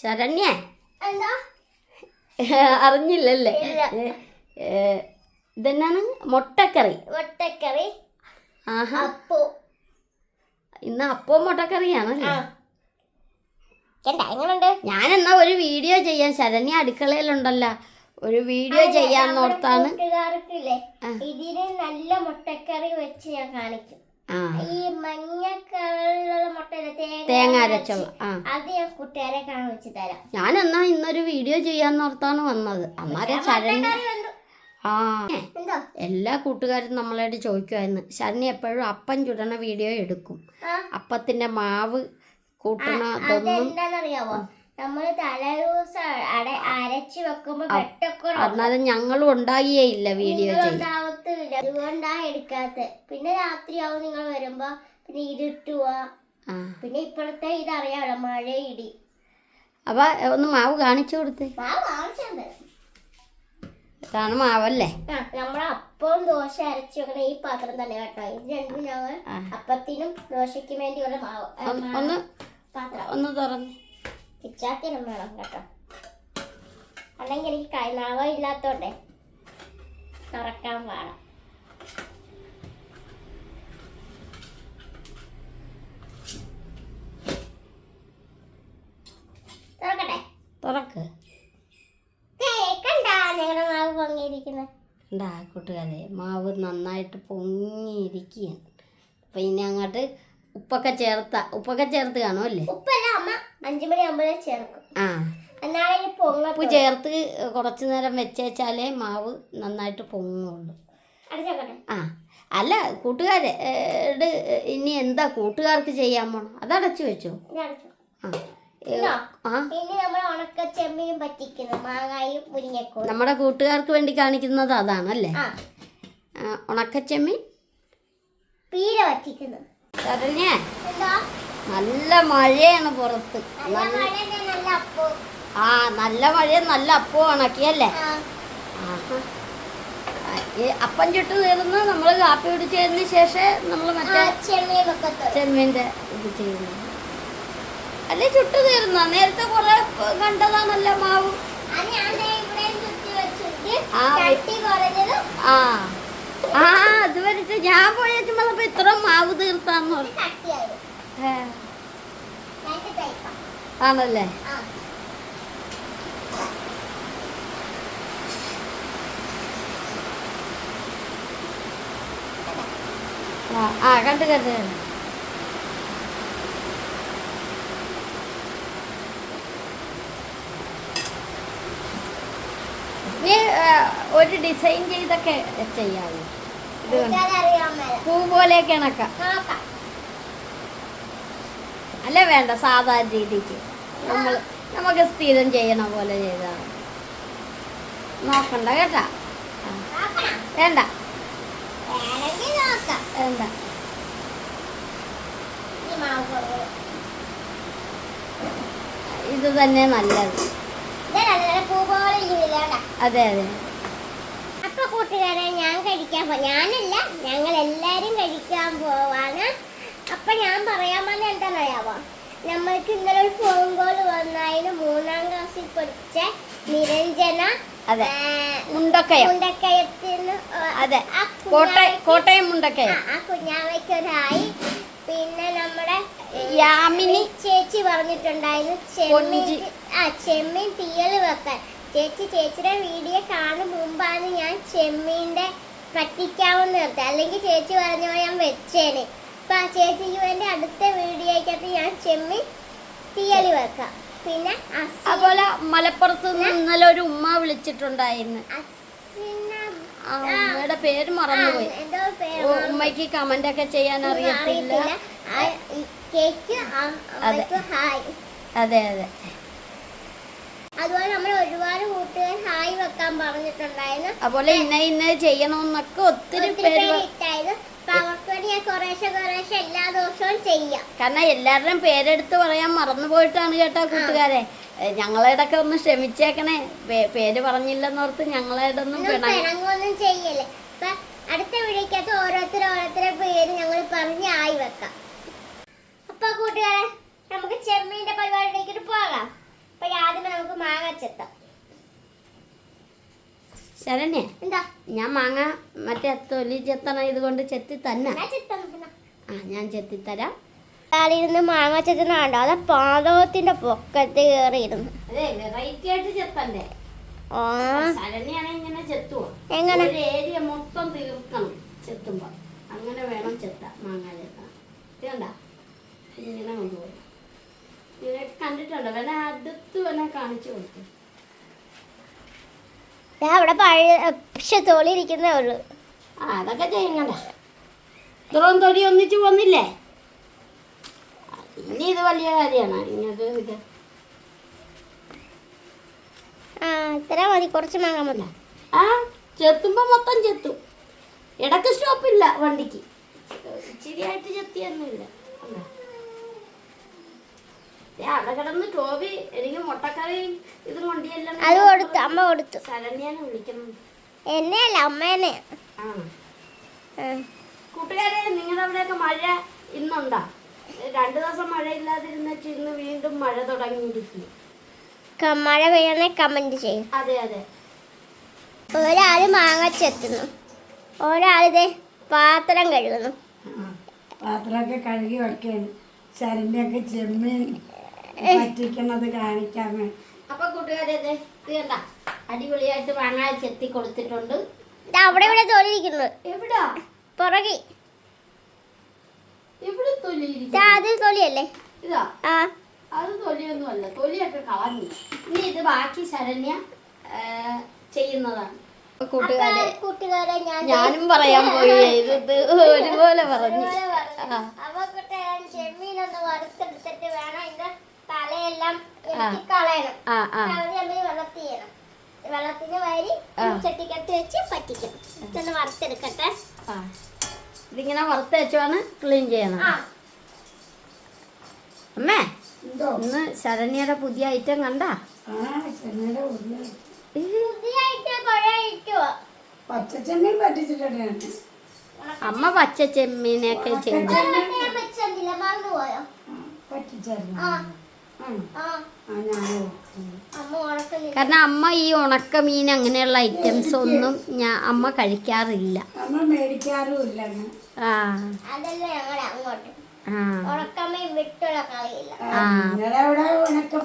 ശരണ്യ? അറിഞ്ഞില്ലല്ലേ? ഇതെന്നാണ്? മുട്ടക്കറി. മുട്ടക്കറി. ആഹാ. അപ്പോ. ഇന്ന് അപ്പോ മുട്ടക്കറിയാണ്? ഞാൻ എന്നാ ഒരു വീഡിയോ ചെയ്യാൻ ശരണ്യ അടുക്കളയിലുണ്ടല്ലോ. ഒരു വീഡിയോ ചെയ്യാൻ ഓർത്താണ് കൂട്ടുകാർക്കില്ലേ? ഇതിന് നല്ല മുട്ടക്കറി വെച്ച് ഞാൻ കാണിക്കും. ഈ മഞ്ഞ കളറിലുള്ള മുട്ടയിലെ തേങ്ങ തേങ്ങ അരച്ചുള്ള ആ. അത് ഞാൻ കൂട്ടുകാരെ തരാം. ഞാൻ എന്നാ ഇന്നൊരു വീഡിയോ ചെയ്യാൻ ഓർത്താണ് വന്നത്. അമ്മാരെ ശരണി ആ. എല്ലാ കൂട്ടുകാരും നമ്മളായിട്ട് ചോദിക്കുമായിരുന്നു ശരണി എപ്പോഴും അപ്പം ചുടണ വീഡിയോ എടുക്കും. അപ്പത്തിന്റെ മാവ് കൂട്ടണ ഇതൊന്നും നമ്മൾ തലേദിവസം അട അരച്ച് വെക്കുമ്പോ വെട്ടൊക്കെ എന്നാലും ഞങ്ങളും ഉണ്ടാകിയേ ഇല്ല വീഡിയോ പിന്നെ ഉണ്ടാവത്തില്ല. അതുകൊണ്ടാ എടുക്കാത്ത. പിന്നെ രാത്രിയാവും നിങ്ങൾ വരുമ്പോ പിന്നെ ഇരുട്ടുവാ പിന്നെ ഇപ്പോഴത്തെ ഇതറിയാമല്ലോ മഴ ഇടി അപ്പൊ ഒന്ന് മാവ് കാണിച്ചു കൊടുത്ത്. മാവ് ഇതാണ് മാവല്ലേ? നമ്മളെ അപ്പവും ദോശ അരച്ചു വെക്കണ ഈ പാത്രം തന്നെ കേട്ടോ. ഇത് രണ്ടും ഞങ്ങൾ അപ്പത്തിനും ദോശയ്ക്കും വേണ്ടിയുള്ള മാവ് ഒന്ന് പാത്രം. ഒന്ന് തുറന്ന്. പിച്ചാത്തിനും വേണം കേട്ടോ. അല്ലെങ്കിൽ എനിക്ക് കൈനാവ ഇല്ലാത്തോണ്ടേ തുറക്കാൻ പാടാം. തുറക്കട്ടെ? തുറക്ക്. ഞങ്ങളുടെ മാവ് പൊങ്ങിയിരിക്കുന്നത് കൂട്ടുകാരെ മാവ് നന്നായിട്ട് പൊങ്ങിയിരിക്കുകയാണ്. അപ്പം ഇനി അങ്ങോട്ട് ഉപ്പൊക്കെ ചേർത്ത ഉപ്പൊക്കെ ചേർത്ത് കാണുമല്ലേ ഉപ്പല്ല അമ്മ. അഞ്ചു ചേർക്കും. ആ. എന്നാലേ ഇനി പൊങ്ങ ഉപ്പ് ചേർത്ത് കുറച്ച് നേരം വെച്ചേച്ചാലേ മാവ് നന്നായിട്ട് പൊങ്ങുള്ളൂ. അടച്ചോക്കട്ടെ ആ. അല്ല കൂട്ടുകാരെ ഇനി എന്താ കൂട്ടുകാർക്ക് ചെയ്യാൻ പോണം? അതടച്ചു വെച്ചോ. ആ. നമ്മുടെ കൂട്ടുകാർക്ക് വേണ്ടി കാണിക്കുന്നത് അതാണല്ലേ? ഉണക്കച്ചെമ്മീൻ? പീര എന്താ? നല്ല മഴയാണ് പുറത്ത്. അപ്പോ? ആ നല്ല മഴ നല്ല അപ്പവും ഉണക്കിയല്ലേ അപ്പം ചുട്ട് തീർന്ന് നമ്മൾ കാപ്പി കുടിച്ചതിന് ശേഷം നമ്മൾ മറ്റേ ചെമ്മീന്റെ ഇത് ചെയ്യുന്നു അല്ലെ ചുട്ട് തീർന്ന? നേരത്തെ കുറെ കണ്ടതാണല്ലോ മാവ്. ആ, ആ അത് വരട്ടെ. ഞാൻ പോയ വന്നപ്പോ ഇത്ര മാവ് തീർത്താന്ന് പറഞ്ഞു. ആണല്ലേ? ആ. കണ്ട് കണ്ട് കണ്ട്. നീ ഒരു ഡിസൈൻ ചെയ്തൊക്കെ ചെയ്യാമോ ഇത് പൂ പോലെയൊക്കെ ഇണക്കാം അല്ല വേണ്ട സാധാരണ രീതിക്ക്. നമ്മൾ നമുക്ക് സ്ഥിരം ചെയ്യണ പോലെ ചെയ്താൽ നോക്കണ്ട കേട്ടാ? വേണ്ട. വേണ്ട. ഇത് തന്നെ നല്ലത്. അതെ അതെ. അപ്പൊ കൂട്ടുകാരെ ഞാൻ കഴിക്കാൻ പോ ഞാനല്ല ഞങ്ങൾ എല്ലാരും കഴിക്കാൻ പോവാണ്. അപ്പൊ ഞാൻ പറയാൻ വന്ന നമ്മൾക്ക് ഇന്നലെ ഒരു ഫോൺ കോൾ വന്നതിന് മൂന്നാം ക്ലാസ്സിൽ പഠിച്ച നിരഞ്ജന അതെ. മുണ്ടക്കയം. മുണ്ടക്കയത്തിന് അതെ. കോട്ടയം കോട്ടയം മുണ്ടക്കയം. ആ, കുഞ്ഞാവയ്ക്കൊരായി. കുഞ്ഞാവയ്ക്ക് പിന്നെ നമ്മുടെ യാമിനി. ചേച്ചി പറഞ്ഞിട്ടുണ്ടായിരുന്നു. ചെമ്മീൻ ആ ചെമ്മീൻ തീയൽ വെക്കാൻ. ചേച്ചി ചേച്ചിയുടെ വീഡിയോ കാണും മുമ്പാണ് ഞാൻ ചെമ്മീന്റെ പറ്റിക്കാവുന്ന നിർത്തി അല്ലെങ്കിൽ ചേച്ചി പറഞ്ഞ പോലെ ഞാൻ വെച്ചേനെ. അപ്പം ആ ചേച്ചിക്ക് വേണ്ടി അടുത്ത വീഡിയോയ്ക്കകത്ത് ഞാൻ ചെമ്മീൻ തീയൽ വെക്കാം. പിന്നെ അതുപോലെ മലപ്പുറത്ത് നിന്ന് ഇന്നലെ ഒരു ഉമ്മ വിളിച്ചിട്ടുണ്ടായിരുന്നു. അമ്മയുടെ പേര് മറന്നുപോയി. ഉമ്മയ്ക്ക് കമന്റ് ഒക്കെ ചെയ്യാൻ അറിയത്തില്ല. ഹായ്. അതെ അതെ. അതുപോലെ നമ്മൾ ഒരുപാട് കൂട്ടുകാർ ഹായ് വെക്കാൻ പറഞ്ഞിട്ടുണ്ടായിരുന്നു. അതുപോലെ ഇന്ന ഇന്ന ചെയ്യണമെന്നൊക്കെ ഒത്തിരി പേര് ഇട്ടായിരുന്നു. കാരണം എല്ലാവരുടെയും പേരെടുത്ത് പറയാൻ മറന്നു പോയിട്ടാണ് കേട്ടോ കൂട്ടുകാരെ. ഏ, ഞങ്ങളുടെയൊക്കെ ഒന്ന് ക്ഷമിച്ചേക്കണേ. പേര് പറഞ്ഞില്ലെന്നോർത്ത് ഞങ്ങളുടെ ഒന്നും പിണങ്ങൊന്നും ചെയ്യല്ലേ. അടുത്ത വീഡിയോക്കകത്ത് ഓരോരുത്തർ ഓരോരുത്തരുടെ പേര് ഞങ്ങൾ പറഞ്ഞ് ആയി വെക്കാം. അപ്പൊ കൂട്ടുകാരെ നമുക്ക് ചെമ്മീന്റെ പരിപാടിയിലേക്ക് പോകാം. അപ്പൊ ഞാൻ മാങ്ങ ചെത്ത ശരണ്യ എന്താ? ഞാൻ മാങ്ങ മറ്റേ തൊലി ചെത്തണ ഇതുകൊണ്ട് ചെത്തി തന്നെ. ആ ഞാൻ ചെത്തിത്തരാം ഇരുന്ന് മാങ്ങ ചെത്തുന്നാണ്ടോ അത് പാതകത്തിന്റെ പൊക്കത്ത് കയറിയിരുന്നു. എങ്ങനെ? ഒരു ഏരിയ മൊത്തം തീർക്കണം ചെത്തുമ്പോ. അങ്ങനെ വേണം ചെത്ത മാങ്ങ ചെത്താൻ. ഇതണ്ട ഇങ്ങനെ കൊണ്ടുപോയി ഇങ്ങനെ കണ്ടിട്ടുണ്ടോ? വേണേ അടുത്ത് വേണേ കാണിച്ചു കൊടുത്തു? ദാ അവിടെ പഴയ പക്ഷെ തോളി ഇരിക്കുന്നേ ഉള്ളു. ആ അതൊക്കെ ചെയ്യണ്ട ഇത്രയും തൊലി ഒന്നിച്ച് പോന്നില്ലേ? ഇനി ഇത് വലിയ കാര്യമാണ്. ഇത്. ആ ഇത്ര മതി. കുറച്ച് മാങ്ങാൻ മതി. ആ ചെത്തുമ്പോ മൊത്തം ചെത്തും. ഇടയ്ക്ക് സ്റ്റോപ്പില്ല വണ്ടിക്ക്. ഇച്ചിരിയായിട്ട് ചെത്തിയൊന്നുമില്ല. അവിടെ കിടന്ന് ടോബി എനിക്ക് മുട്ടക്കറിയും ഇതും കൊണ്ടിയല്ല അത് കൊടുത്തു അമ്മ കൊടുത്തു. ശരണ്യാനെ വിളിക്കണം. എന്നെയല്ല അമ്മേനെ. കൂട്ടുകാരെ നിങ്ങളുടെ അവിടെയൊക്കെ മഴ ഇന്നുണ്ടോ? രണ്ടു ദിവസം മഴയില്ലാതിരുന്ന ഇന്ന് വീണ്ടും മഴ തുടങ്ങിയിരിക്കുന്നു. ക- മഴ പെയ്യണേ കമന്റ് ചെയ്യും. അതെ അതെ. ഒരാൾ മാങ്ങ ചെത്തുന്നു ഒരാളിതേ പാത്രം കഴുകുന്നു. പാത്രമൊക്കെ കഴുകി വെക്കാൻ ശരണ്യൊക്കെ ചെമ്മീൻ പറ്റിക്കണത് കാണിക്കാൻ വേണ്ടി അപ്പൊ കൂട്ടുകാരെ ദേ അടിപൊളിയായിട്ട് മാങ്ങ ചെത്തി കൊടുത്തിട്ടുണ്ട്. അവിടെ ഇവിടെ തോലിരിക്കുന്നു. എവിടാ? പുറകെ. എവിടെ തൊലി ദാ അത് തൊലിയല്ലേ? ഇതാ. ആ. അത് തൊലിയൊന്നും അല്ല തൊലിയൊക്കെ കളഞ്ഞു. ഇനി ഇത് ബാക്കി ശരണ്യ ചെയ്യുന്നതാണ്. കൂട്ടുകാരെ കൂട്ടുകാരെ ഞാൻ ഞാനും പറയാൻ പോയി ഇത് ഇത് ഒരുപോലെ പറഞ്ഞു. അപ്പൊ കൂട്ടുകാരൻ ചെമ്മീനൊന്ന് വറുത്തെടുത്തിട്ട് വേണം ഇതിന്റെ തലയെല്ലാം കളയണം ആ ആ. കളഞ്ഞ് വെള്ളത്തിൽ ചെയ്യണം വെള്ളത്തിന് വരി. ചട്ടിക്കകത്ത് വെച്ച് പറ്റിക്കണം ഇതൊന്ന് വറുത്തെടുക്കട്ടെ. ആ. ഇതിങ്ങനെ വറുത്ത് വെച്ചാണ് ക്ലീൻ ചെയ്യണം. അമ്മേ ഇന്ന് ശരണ്യയുടെ പുതിയ ഐറ്റം കണ്ട? അമ്മ പച്ച ചെമ്മീനൊക്കെ ചെയ്തു. ഞാൻ കാരണം അമ്മ ഈ ഉണക്ക മീൻ അങ്ങനെയുള്ള ഐറ്റംസ് ഒന്നും ഞാൻ അമ്മ കഴിക്കാറില്ല. ആ. ഉണക്ക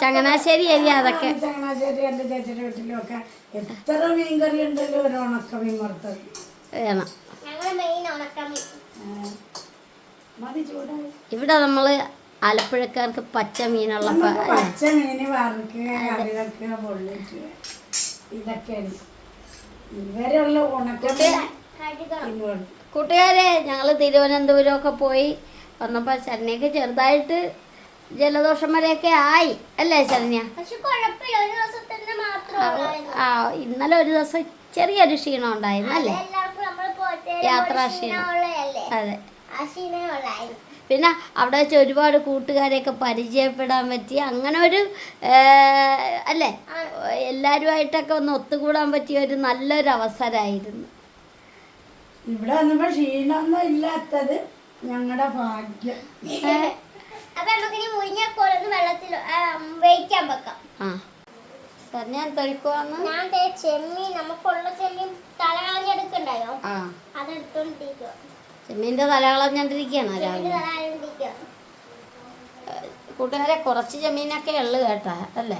ചങ്ങനാശ്ശേരി ഏരിയ അതൊക്കെ? ചങ്ങനാശ്ശേരി എന്റെ ചേച്ചിയുടെ വീട്ടിലും ഒക്കെ എത്ര മീൻകറി ഉണ്ടല്ലോ ഒരു ഉണക്കമീൻ വറുത്തത്. വേണം ഞങ്ങളുടെ മെയിൻ ഉണക്കമ്മീൻ ആ, മതി ചൂടായി ഇവിടെ നമ്മൾ ആലപ്പുഴക്കാർക്ക് പച്ച മീനുള്ള കൂട്ടുകാരെ പച്ച തിരുവനന്തപുരം ഒക്കെ ഇതൊക്കെയാണ്. ഇവരുള്ള കൂട്ടുകാരെ ഞങ്ങൾ തിരുവനന്തപുരമൊക്കെ പോയി. വന്നപ്പോൾ ശരണ്യക്ക് ചെറുതായിട്ട് ജലദോഷം വരെയൊക്കെ ആയി. അല്ലേ ശരണ്യ? ആ ഇന്നലെ ഒരു ദിവസം ചെറിയൊരു ക്ഷീണം ഉണ്ടായിരുന്നു അല്ലേ? എല്ലാവർക്കും നമ്മൾ പോയിട്ട് യാത്രാ ക്ഷീണം. അതെ. പിന്നെ അവിടെ വെച്ച് ഒരുപാട് കൂട്ടുകാരെയൊക്കെ പരിചയപ്പെടാൻ പറ്റി. അങ്ങനെ ഒരു അല്ലേ? എല്ലാവരുമായിട്ടൊക്കെ ഒന്ന് ഒത്തുകൂടാൻ പറ്റിയ ഒരു നല്ലൊരു അവസരമായിരുന്നു. ഇവിടെ വന്നപ്പോ ക്ഷീണമൊന്നും ഇല്ലാത്തത് ഞങ്ങളുടെ ഭാഗ്യം. അപ്പൊ നമുക്കിനി വെള്ളത്തിൽ വേവിക്കാൻ വെക്കാം. തൊഴിക്കുവാന്ന് ഞാൻ ചെമ്മീൻ നമുക്കുള്ള ചെമ്മീൻ തല കളഞ്ഞെടുക്കണ്ടായോ ആ. അതെടുത്തോണ്ടിരിക്കുക ചെമ്മീന്റെ തല കളഞ്ഞോണ്ടിരിക്കുകയാണ് രാവിലെ. കൂട്ടുകാരെ കുറച്ച് ചെമ്മീനൊക്കെ ഉള്ളു കേട്ടാ അല്ലേ?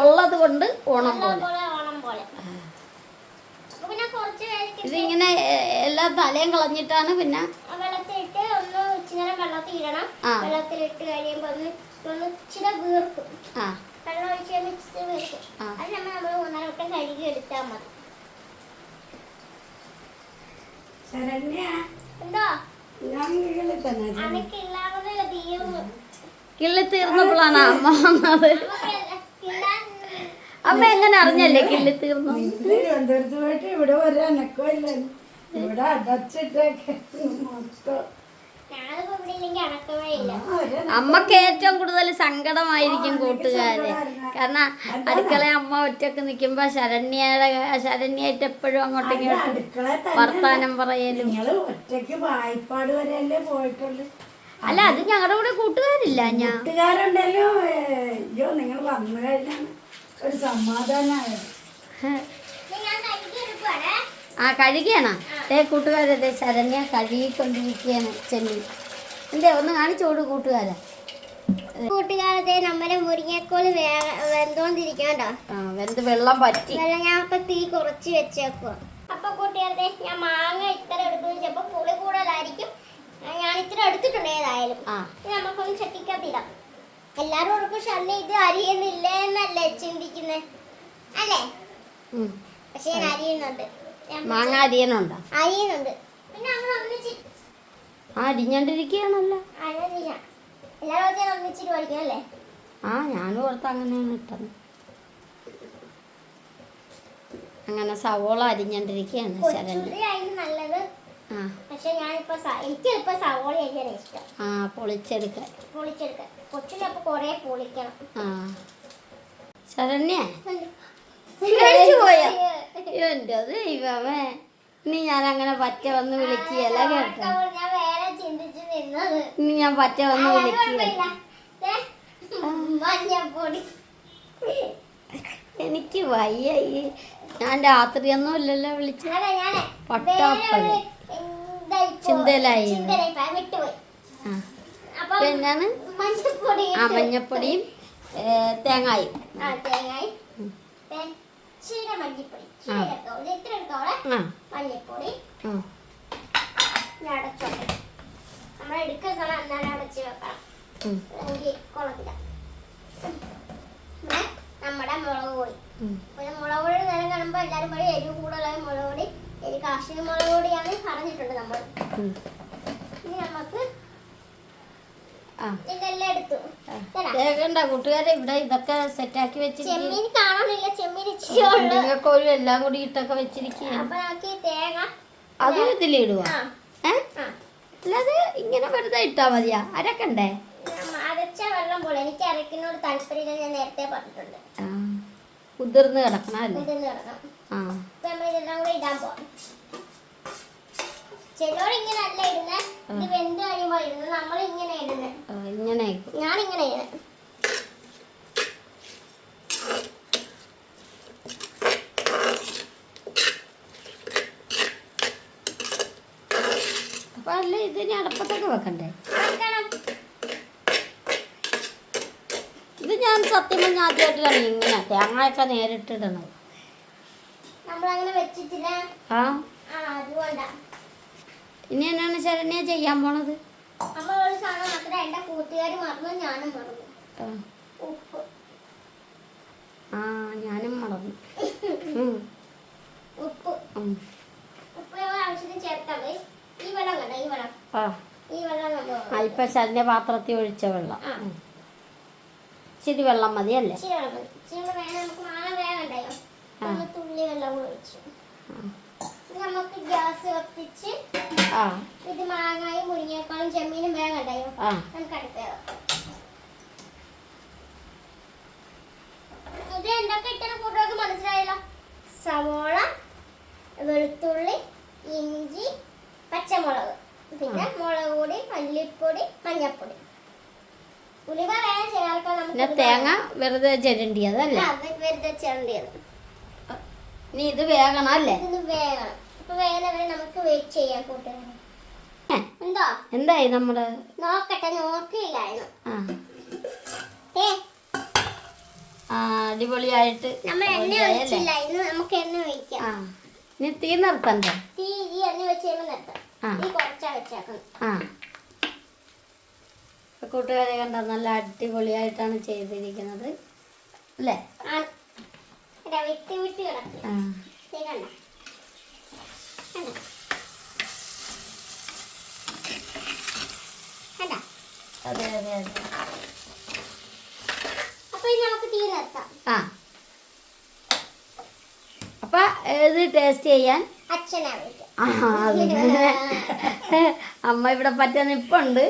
ഉള്ളത് കൊണ്ട് ഓണം പോലെ. ഇതിങ്ങനെ എല്ലാ തലയും കളഞ്ഞിട്ടാണ് പിന്നെ വെള്ളത്തിലിട്ട് ഒന്ന് ഇച്ചിരി നേരം വെള്ളത്തിൽ ഇടണം. വെള്ളത്തിലിട്ട് കഴിയുമ്പോൾ ഒന്ന് ഒന്ന് ഇച്ചിരി വീർക്കും. ആ. വെള്ളം ഒഴിച്ച് കഴിയുമ്പോൾ ഇച്ചിരി വീർക്കും. അത് നമ്മൾ നമ്മൾ മൂന്നാൽ വട്ടം കഴുകി എടുത്താൽ മതി ശരണ്യ എന്തോ ഞാൻ വീട്ടിൽ തന്നെ അനക്ക് ഇല്ലാതെ തീർന്നു കിള്ളി തീർന്നപ്പോഴാണ് അമ്മ വന്നത്. അമ്മ എങ്ങനെ അറിഞ്ഞല്ലേ കിള്ളി തീർന്നു? തിരുവനന്തപുരത്ത് പോയിട്ട് ഇവിടെ ഒരു അനക്കമില്ല ഇവിടെ അടച്ചിട്ടൊക്കെ മൊത്തം. അമ്മയ്ക്ക് ഏറ്റവും കൂടുതൽ സങ്കടമായിരിക്കും കൂട്ടുകാര്. കാരണം അടുക്കള അമ്മ ഒറ്റയ്ക്ക് നിൽക്കുമ്പോ ശരണ്യയുടെ ശരണ്യായിട്ട് എപ്പോഴും അങ്ങോട്ടും ഇങ്ങോട്ടും വർത്താനം പറയലും. നിങ്ങൾ ഒറ്റയ്ക്ക് വായ്പാട് വരെയല്ലേ പോയിട്ടുള്ളു? അല്ല അത് ഞങ്ങളുടെ കൂടെ കൂട്ടുകാരില്ല ഞാൻ കൂട്ടുകാരുണ്ടല്ലോ. അയ്യോ നിങ്ങൾ വന്നു കഴിഞ്ഞാൽ ഒരു. ആ കഴുകിയാണോ? ഏ കൂട്ടുകാരതെ ശരണ്യ കഴുകിക്കൊണ്ടിരിക്കുകയാണ് ചെമ്മീൻ. എന്തേ ഒന്ന് കാണിച്ചോട് കൂട്ടുകാരാ. കൂട്ടുകാരത്തെ നമ്മുടെ മുരിങ്ങക്കോൾ വെന്തോണ്ടിരിക്കണ്ടോ? ആ വെന്ത് വെള്ളം പറ്റി. വെള്ളം ഞാൻ ഇപ്പൊ തീ കുറച്ച് വെച്ചേക്കുക അപ്പൊ കൂട്ടുകാരത്തെ ഞാൻ മാങ്ങ ഇത്ര എടുക്കുന്നു ചിലപ്പോ പുളി കൂടുതലായിരിക്കും. ഞാൻ ഇത്ര എടുത്തിട്ടുണ്ട് ഏതായാലും. നമുക്കൊന്നും ചട്ടിക്കത്തിടാം എല്ലാരും ഓർക്കും ഷണ്ണി ഇത് അരിയുന്നില്ലേ എന്നല്ലേ ചിന്തിക്കുന്നേ? അല്ലേ. പക്ഷെ ഞാൻ അരിയുന്നുണ്ട്. മാങ്ങ നമ്മൾ ഒന്നിച്ച് ആ അരിഞ്ഞോണ്ടിരിക്കുകയാണല്ലോ ആ ഞാനും ഓർത്ത് അങ്ങനെയാണ് ഇട്ടത് അങ്ങനെ സവോള അരിഞ്ഞോണ്ടിരിക്കുകയാണ് ശരണ്യ ആ പൊളിച്ചെടുക്കാൻ ശരണ്യ കഴിച്ചു പോയോ എന്റെ ദൈവമേ ഇനി ഞാൻ അങ്ങനെ പറ്റ വന്ന് വിളിക്കുകയല്ല കേട്ടോ. ഇനി ഞാൻ പറ്റ വന്ന് മഞ്ഞപ്പൊടി എനിക്ക് വയ്യ ഞാൻ രാത്രിയൊന്നും ഇല്ലല്ലോ വിളിച്ച. ഒരു ചിന്തയിലായി. പിന്നാണ് ആ. മഞ്ഞപ്പൊടിയും തേങ്ങായും. തേങ്ങായി. ചീര മല്ലിപ്പൊടി. ചീര ആ. എടുത്തോ ഇത് ഇത്ര ആ. ഞാൻ അടച്ചോട്ടെ നമ്മൾ എടുക്കുന്ന സമയം എന്നാലും അടച്ച് വെക്കണം. അല്ലെങ്കിൽ കൊള്ളത്തില്ല നമ്മുടെ മുളക് പൊടി. പിന്നെ മുളക് പൊടി നേരം കാണുമ്പോൾ എല്ലാവരും പറയും എരിവ് കൂടുതലായ മുളക് പൊടി. എരി കാശ്മീർ മുളക് പൊടിയാണ് പറഞ്ഞിട്ടുണ്ട് നമ്മൾ. ഇനി നമുക്ക് ആ ഇതെല്ലാം എടുത്തു തരാം. കേൾക്കണ്ട കൂട്ടുകാരെ ഇവിടെ ഇതൊക്കെ സെറ്റാക്കി വെച്ചിരിക്കും. ചെമ്മീൻ കാണാനില്ല ചെമ്മീൻ ഇച്ചിരി ഉള്ളു എല്ലാം കൂടി ഇട്ടൊക്കെ തേങ്ങ അതും ഇതിലിടുക ആ. ആ. അല്ലാതെ ഇങ്ങനെ വെറുതെ ഇട്ടാ മതിയാ? അരക്കണ്ടേ? അരച്ച വെള്ളം പോലെ. എനിക്ക് അരക്കുന്നോട് താല്പര്യമില്ല ഞാൻ നേരത്തെ പറഞ്ഞിട്ടുണ്ട്. ആ. കുതിർന്ന് കിടക്കണം അല്ലേ? ആ. ഇതെല്ലാം കൂടെ ഇടാൻ പോവാം. ചിലർ ഇങ്ങനെ അല്ല ഇടുന്നത് ഇത് വെന്ത് കഴിയുമ്പോ ഇടുന്നത് നമ്മൾ ഇങ്ങനെ ഇടുന്നത് ഇങ്ങനെ ഞാൻ ഇങ്ങനെ ഇടുന്നത് അപ്പൊ അല്ല ഇതിന് അടപ്പത്തൊക്കെ വെക്കണ്ടേ? വെക്കണം. ഇത് ഞാൻ സത്യം പറഞ്ഞ ആദ്യമായിട്ടാണ് ഇങ്ങനെ തേങ്ങയൊക്കെ നേരിട്ടിടണം നമ്മളങ്ങനെ വെച്ചിട്ടില്ല. ആ അതുകൊണ്ടാ. ഇനി എന്നാണ് ശരണ്യ ചെയ്യാൻ പോണത്? നമ്മൾ ഒരു സാധനം മാത്രമേ എന്റെ കൂട്ടുകാർ മറന്നു ഞാനും മറന്നു. ഉപ്പ്. ആ ഞാനും മറന്നു. ഉപ്പ്. ഉപ്പ് ആവശ്യത്തിന് ചേർത്താൽ മതി ഈ വെള്ളം കണ്ടോ ഈ വെള്ളം. ഈ വെള്ളം പാത്രത്തിൽ ഒഴിച്ച വെള്ളം. ഇച്ചിരി വെള്ളം മതിയല്ലേ? ഇച്ചിരി വെള്ളം മതി. ഇച്ചിരി വേണം. നമുക്ക് വേഗണ്ടായോ ഒന്ന് തുള്ളി വെള്ളം ഒഴിച്ചു. നമുക്ക് ഗ്യാസ് കത്തിച്ച് ഇത് മാങ്ങായും മുരിങ്ങേക്കാളും ചെമ്മീനും വേഗം ഉണ്ടായോ നമുക്ക് അടുപ്പേറ ഇത് എന്തൊക്കെ ഇട്ടത് കൂട്ടർക്ക് മനസ്സിലായല്ലോ? സവോള വെളുത്തുള്ളി ഇഞ്ചി പച്ചമുളക്. പിന്നെ മുളക് പൊടി മല്ലിപ്പൊടി മഞ്ഞപ്പൊടി. ഉലുവ വേണം ചേർക്കാൻ നമുക്ക് തേങ്ങ വെറുതെ ചിരണ്ടിയതല്ലേ? വെറുതെ ചേർണ്ടിയത് ഇനി ഇത് വേഗണം അല്ലേ? ഇത് വേഗണം നമുക്ക് വെയിറ്റ് ചെയ്യാം കൂട്ടുകാരെ. എന്തോ? എന്തായി നമ്മൾ നോക്കട്ടെ നോക്കിയില്ലായിരുന്നു. അടിപൊളിയായിട്ട് നമ്മൾ എണ്ണ റെഡിയായി അല്ലേ? ഒഴിച്ചില്ല ഇന്ന് നമുക്ക് എണ്ണ ഒഴിക്കാം. ഇനി തീ നിർത്തണ്ടേ? തീ ഈ എണ്ണ വെച്ച് കഴിയുമ്പോൾ നിർത്താം. ആ. തീ കുറച്ചാ വെച്ചേക്കണം ആ. ഇപ്പൊ കൂട്ടുകാരെ കണ്ട നല്ല അടിപൊളിയായിട്ടാണ് ചെയ്തിരിക്കുന്നത്. അല്ലേ? വിട്ടി വിട്ടി വിട്ട് വിട്ട് കിടക്കും ആ തീ കണ്ട കണ്ട കണ്ട അതെ അതെ അതെ. അപ്പൊ ആ. ഇത് ടേസ്റ്റ് ചെയ്യാൻ? അമ്മ ഇവിടെ പറ്റാൻ നിപ്പുണ്ട്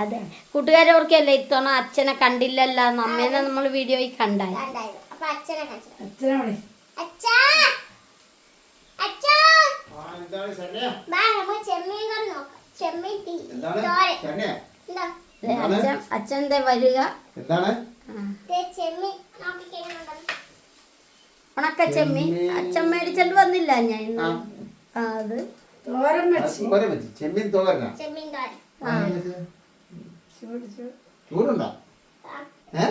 അതെ. കൂട്ടുകാരവർക്കല്ലേ ഇത്തവണ അച്ഛനെ കണ്ടില്ലല്ലോ അമ്മേനെ നമ്മൾ വീഡിയോയിൽ കണ്ടായി അച്ഛനെ അച്ഛൻ വരിക. എന്താണ്? ഉണക്ക ചെമ്മീൻ. അച്ഛൻ മേടിച്ചിട്ട് വന്നില്ല ഞാൻ ഇന്ന്. ആ, അത് തോരൻ വെച്ച്. ചെമ്മീൻ തോരനാ? ചെമ്മീൻ തോരൻ. ചൂടുണ്ടോ? ആ,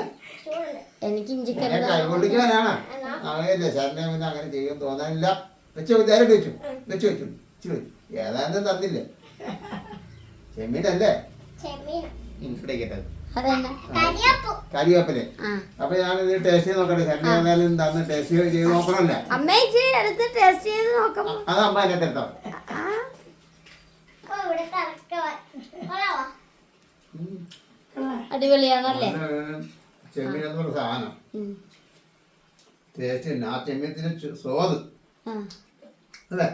ചൂടുണ്ട്. എനിക്ക് പിന്നെ അങ്ങനെ ചെയ്യും തോന്നാനില്ല വെച്ചു നേരിട്ട് വെച്ചു വെച്ചു വെച്ചു ഇച്ചിരി വെച്ചു ഏതാണ്ടും തന്നില്ലേ? ചെമ്മീനല്ലേ? ചെമ്മീൻ ഇവിടെ കേട്ടത് അതന്നെ. കരിയപ്പു. അപ്പൊ ഞാൻ ഇത് ടേസ്റ്റ് ചെയ്ത് നോക്കട്ടെ. ഏതായാലും തന്ന് ടേസ്റ്റ് ചെയ്ത് നോക്കണമല്ലേ? അത് അമ്മ എന്നെ എടുത്തോ. അടിപൊളിയാണല്ലേ? ചെമ്മീൻ എന്ന് പറഞ്ഞ സാധനം. ടേസ്റ്റ് ആ ചെമ്മീനത്തിന് സ്വാദ്. അല്ലേ?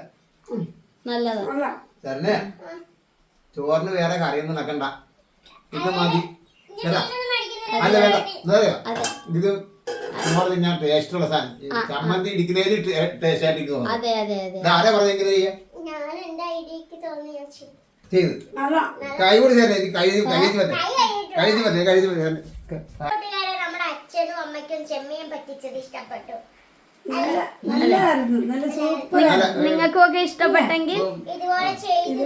നല്ലതാ. ശരണ്യ ചോറിന് വേറെ കറിയൊന്നും നടക്കണ്ട ഇത് മതി. അല്ല വേണ്ട. എന്താ ഇത് ചോറ് തിന്നാൻ ടേസ്റ്റുള്ള സാധനം. ചമ്മന്തി ഇടിക്കുന്നതിൽ ടേസ്റ്റ് ആയിട്ട് എനിക്ക് തോന്നുന്നു അതെ അതെ അതെ. ഇത് ആരാ പറഞ്ഞെങ്കിലും ചെയ്യാ? തോന്നി ചെയ്തു. കൈ കൂടി ചേരേ എനിക്ക് കൈ കഴിച്ച് പറ്റേ കഴിച്ച് പറ്റേ കഴിച്ച് പറ്റേ നമ്മുടെ അച്ഛനും അമ്മയ്ക്കും ചെമ്മീൻ പറ്റിച്ചത് ഇഷ്ടപ്പെട്ടു. നല്ല നല്ലതായിരുന്നു. നല്ല സൂപ്പർ നിങ്ങൾക്കും ഇഷ്ടപ്പെട്ടെങ്കിൽ ഇതുപോലെ ചെയ്ത്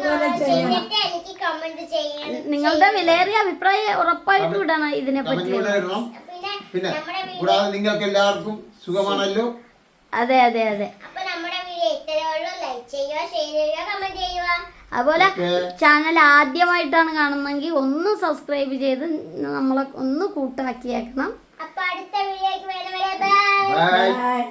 ചെയ്തിട്ട് എനിക്ക് കമന്റ് ചെയ്യണം. നിങ്ങളുടെ വിലയേറിയ അഭിപ്രായം ഉറപ്പായിട്ട് ഇടണം ഇതിനെ പറ്റി പിന്നെ പിന്നെ നമ്മുടെ വീഡിയോ കൂടാതെ നിങ്ങൾക്ക് എല്ലാവർക്കും സുഖമാണല്ലോ. അതെ അതെ അതെ. അപ്പൊ നമ്മുടെ വീഡിയോ ഇത്രയേ ഉള്ളൂ. ലൈക്ക് ചെയ്യുക ഷെയർ ചെയ്യുക കമന്റ് ചെയ്യുക. അതുപോലെ ചാനൽ ആദ്യമായിട്ടാണ് കാണുന്നെങ്കിൽ ഒന്ന് സബ്സ്ക്രൈബ് ചെയ്ത് നമ്മളെ ഒന്ന് കൂട്ടാക്കിയേക്കണം. അപ്പൊ അടുത്ത വീഡിയോക്ക് വരുന്നവരെ ബൈ